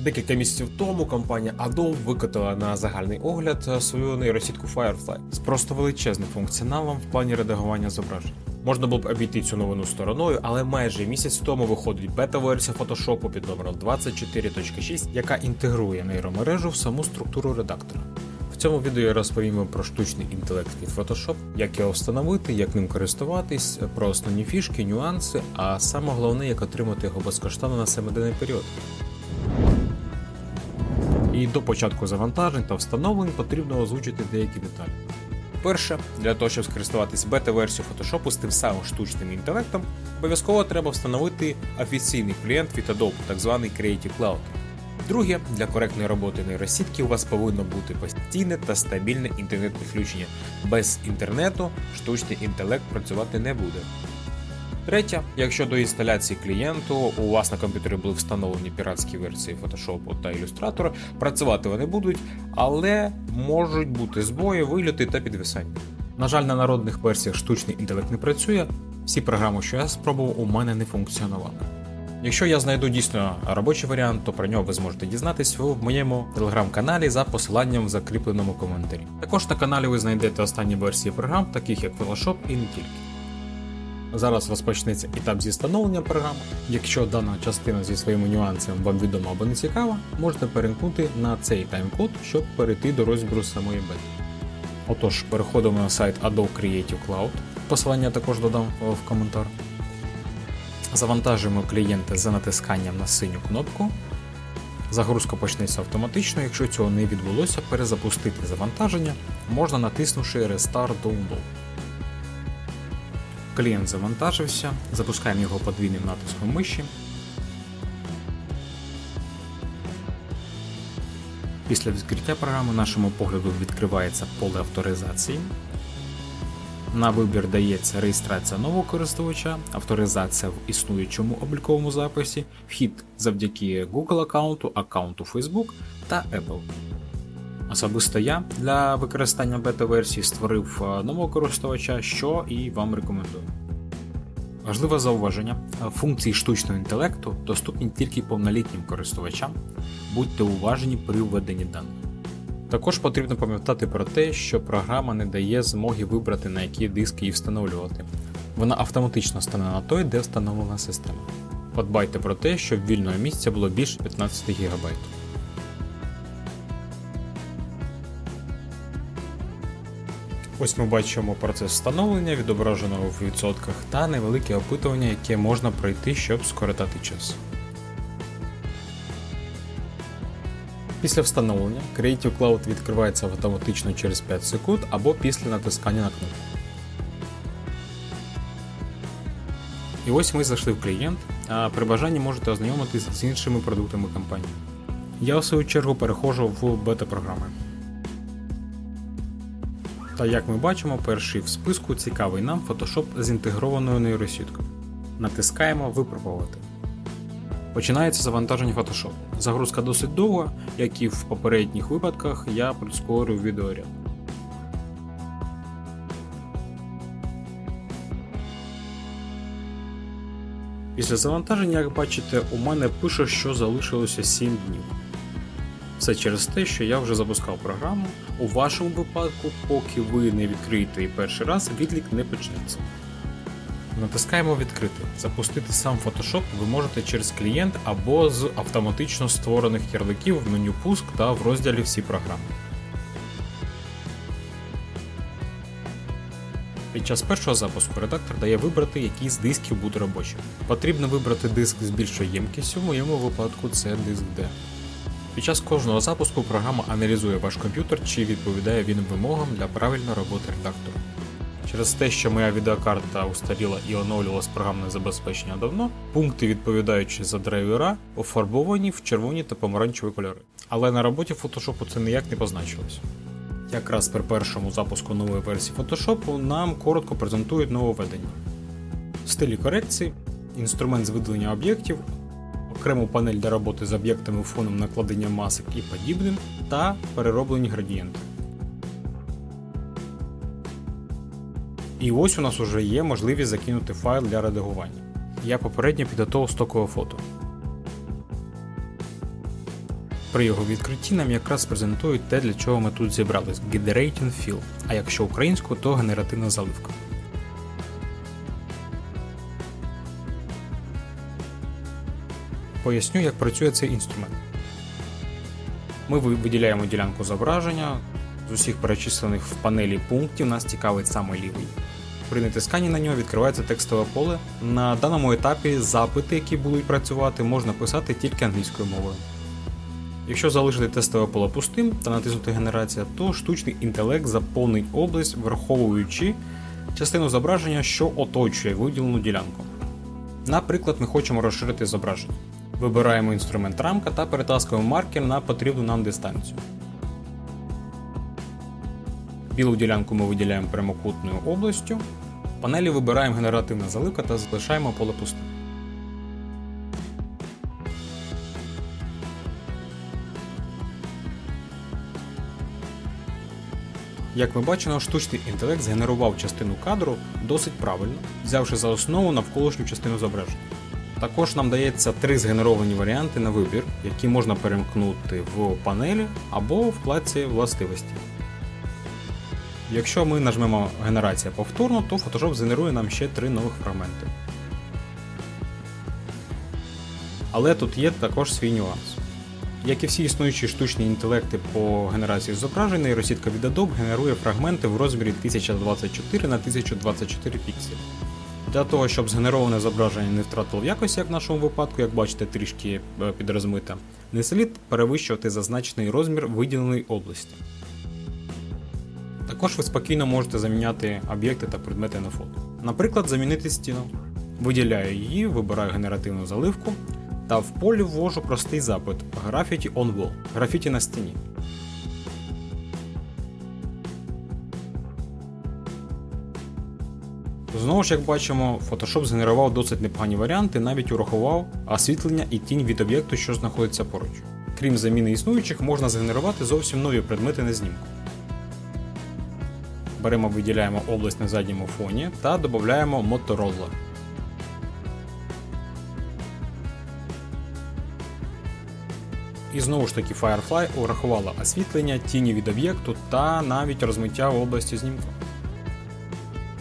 Декілька місяців тому компанія Adobe викотила на загальний огляд е, свою нейросітку Firefly з просто величезним функціоналом в плані редагування зображень. Можна було б обійти цю новину стороною, але майже місяць тому виходить бета-версія Photoshop під номером 24.6, яка інтегрує нейромережу в саму структуру редактора. В цьому відео я розповім вам про штучний інтелект від Photoshop, як його встановити, як ним користуватись, про основні фішки, нюанси, а саме головне, як отримати його безкоштовно на 7-денний період. І до початку завантажень та встановлень потрібно озвучити деякі деталі. Перше, для того, щоб скористуватись бета-версією Photoshop з тим самим штучним інтелектом, обов'язково треба встановити офіційний клієнт від Adobe, так званий Creative Cloud. Друге, для коректної роботи нейросітки у вас повинно бути постійне та стабільне інтернет-підключення. Без інтернету штучний інтелект працювати не буде. Третє, якщо до інсталяції клієнту у вас на комп'ютері були встановлені піратські версії Photoshop та Illustrator, працювати вони будуть, але можуть бути збої, вильоти та підвисання. На жаль, на народних версіях штучний інтелект не працює. Всі програми, що я спробував, у мене не функціонували. Якщо я знайду дійсно робочий варіант, то про нього ви зможете дізнатись в моєму телеграм-каналі за посиланням в закріпленому коментарі. Також на каналі ви знайдете останні версії програм, таких як Photoshop і не тільки. Зараз розпочнеться етап зі встановлення програми. Якщо дана частина зі своїми нюансами вам відома або не цікава, можете перемкнути на цей тайм-код, щоб перейти до розбіру самої бети. Отож, переходимо на сайт Adobe Creative Cloud. Посилання також додам в коментар. Завантажуємо клієнта за натисканням на синю кнопку. Загрузка почнеться автоматично. Якщо цього не відбулося, перезапустити завантаження можна натиснувши Restart Download. Клієнт завантажився, запускаємо його подвійним натиском миші. Після відкриття програми нашому погляду відкривається поле авторизації. На вибір дається реєстрація нового користувача, авторизація в існуючому обліковому записі, вхід завдяки Google аккаунту, аккаунту Facebook та Apple. Особисто я для використання бета-версії створив е, нового користувача, що і вам рекомендую. Важливе зауваження: функції штучного інтелекту доступні тільки повнолітнім користувачам, будьте уважні при введенні даних. Також потрібно пам'ятати про те, що програма не дає змоги вибрати на який диск її встановлювати. Вона автоматично стане на той, де встановлена система. Подбайте про те, щоб вільного місця було більше 15 ГБ. Ось ми бачимо процес встановлення, відображеного в відсотках, та невелике опитування, яке можна пройти, щоб скоротати час. Після встановлення Creative Cloud відкривається автоматично через 5 секунд або після натискання на кнопку. І ось ми зайшли в клієнт, а при бажанні можете ознайомитись з іншими продуктами компанії. Я в свою чергу переходжу в бета-програми. Та як ми бачимо, перший в списку цікавий нам Photoshop з інтегрованою нейросіткою. Натискаємо Випробувати. Починається завантаження Photoshop. Загрузка досить довга, як і в попередніх випадках, я прискорюю відеоряд. Після завантаження, як бачите, у мене пише, що залишилося 7 днів. Все через те, що я вже запускав програму. У вашому випадку, поки ви не відкриєте її перший раз, відлік не почнеться. Натискаємо відкрити. Запустити сам Photoshop ви можете через клієнт або з автоматично створених ярликів в меню Пуск та в розділі Всі програми. Під час першого запуску редактор дає вибрати, який з дисків буде робочим. Потрібно вибрати диск з більшою ємкістю, в моєму випадку це диск D. Під час кожного запуску програма аналізує ваш комп'ютер, чи відповідає він вимогам для правильної роботи редактора. Через те, що моя відеокарта устаріла і оновлювалось програмне забезпечення давно, пункти, відповідаючи за драйвера, офарбовані в червоні та помаранчеві кольори. Але на роботі Photoshop це ніяк не позначилось. Якраз при першому запуску нової версії Photoshop нам коротко презентують нововведення. Стилі корекції, інструмент з видалення об'єктів, окрему панель для роботи з об'єктами фоном накладення масок і подібним, та перероблені градієнти. І ось у нас уже є можливість закинути файл для редагування. Я попередньо підготував стокове фото. При його відкритті нам якраз презентують те, для чого ми тут зібрались Generating Fill, а якщо українською, то генеративна заливка. Поясню, як працює цей інструмент. Ми виділяємо ділянку зображення. З усіх перечислених в панелі пунктів нас цікавить саме лівий. При натисканні на нього відкривається текстове поле. На даному етапі запити, які будуть працювати, можна писати тільки англійською мовою. Якщо залишити тестове поле пустим та натиснути генерація, то штучний інтелект заповнить область, враховуючи частину зображення, що оточує виділену ділянку. Наприклад, ми хочемо розширити зображення. Вибираємо інструмент рамка та перетаскуємо маркер на потрібну нам дистанцію. Білу ділянку ми виділяємо прямокутною областю. В панелі вибираємо генеративна заливка та залишаємо поле пустим. Як ми бачимо, штучний інтелект згенерував частину кадру досить правильно, взявши за основу навколишню частину зображення. Також нам дається три згенеровані варіанти на вибір, які можна перемкнути в панелі або в вкладці властивості. Якщо ми нажмемо генерація повторно, то Photoshop згенерує нам ще три нових фрагменти. Але тут є також свій нюанс. Як і всі існуючі штучні інтелекти по генерації зображень, нейросітка від Adobe генерує фрагменти в розмірі 1024 на 1024 пікселі. Для того, щоб згенероване зображення не втратило в якості, як в нашому випадку, як бачите, трішки е, підрозмите, не слід перевищувати зазначений розмір виділеної області. Також ви спокійно можете заміняти об'єкти та предмети на фото. Наприклад, замінити стіну. Виділяю її, вибираю генеративну заливку та в полі ввожу простий запит Graffiti on wall графіті на стіні. Знову ж, як бачимо, Photoshop згенерував досить непогані варіанти, навіть урахував освітлення і тінь від об'єкту, що знаходиться поруч. Крім заміни існуючих, можна згенерувати зовсім нові предмети на знімку. Беремо, виділяємо область на задньому фоні та додаємо Motorola. І знову ж таки Firefly урахувала освітлення, тіні від об'єкту та навіть розмиття в області знімку.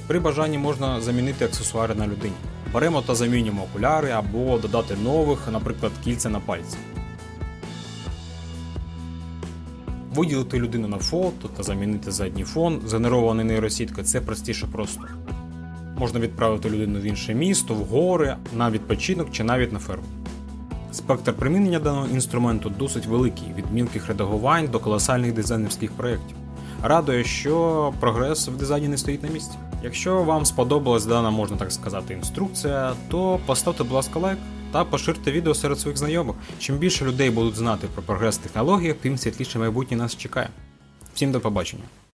При бажанні можна замінити аксесуари на людині. Беремо та замінюємо окуляри або додати нових, наприклад, кільця на пальці. Виділити людину на фото та замінити задній фон, згенерований нейросіткою, це простіше просто. Можна відправити людину в інше місто, в гори, на відпочинок чи навіть на ферму. Спектр примінення даного інструменту досить великий, від мілких редагувань до колосальних дизайнерських проєктів. Радує, що прогрес в дизайні не стоїть на місці. Якщо вам сподобалась дана, можна так сказати, інструкція, то поставте, будь ласка, лайк та поширте відео серед своїх знайомих. Чим більше людей будуть знати про прогрес технології, тим світліше майбутнє нас чекає. Всім до побачення!